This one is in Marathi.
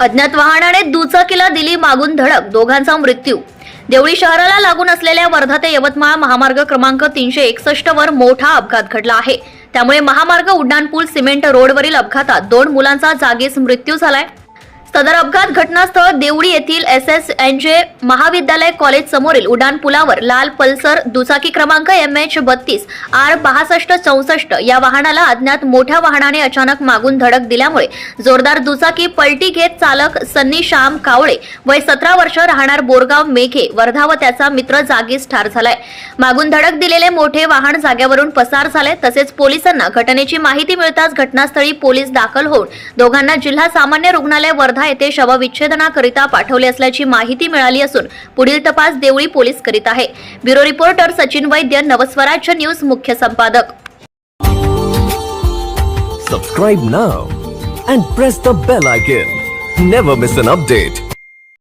अज्ञात वाहनाने दुचाकीला दिली मागून धडक दोघांचा मृत्यू. देवळी शहराला लागून असलेल्या वर्धा ते यवतमाळ महामार्ग क्रमांक तीनशे एकसष्ट वर मोठा अपघात घडला आहे. त्यामुळे महामार्ग उड्डाणपूल सिमेंट रोडवरील अपघातात दोन मुलांचा जागीच मृत्यू झालाय. सदर अपघात घटनास्थळ देवळी येथील एस एस एन जे महाविद्यालय कॉलेज समोरील उड्डाण पुलावर लाल पल्सर दुचाकी क्रमांक एम एच बत्तीस आर बासष्ट चौसष्ट या वाहनाला अज्ञात मोठ्या वाहनाने अचानक मागून धडक दिल्यामुळे जोरदार दुचाकी पलटी घेत चालक सन्नी श्याम कावळे वय सतरा वर्ष राहणार बोरगाव मेघे वर्धा व त्याचा मित्र जागीच ठार झालाय. मागून धडक दिलेले मोठे वाहन जाग्यावरून पसार झाले तसेच पोलिसांना घटनेची माहिती मिळताच घटनास्थळी पोलीस दाखल होऊन दोघांना जिल्हा सामान्य रुग्णालय वर्धा वर्धा येथे शवविच्छेदनाकरिता पाठवले असल्याची माहिती मिळाली असून पुढील तपास देवळी पोलीस करीत आहे. Bureau reporter Sachin Vaidya Navswarajya news मुख्य संपादक. Subscribe now and press the bell icon never miss an update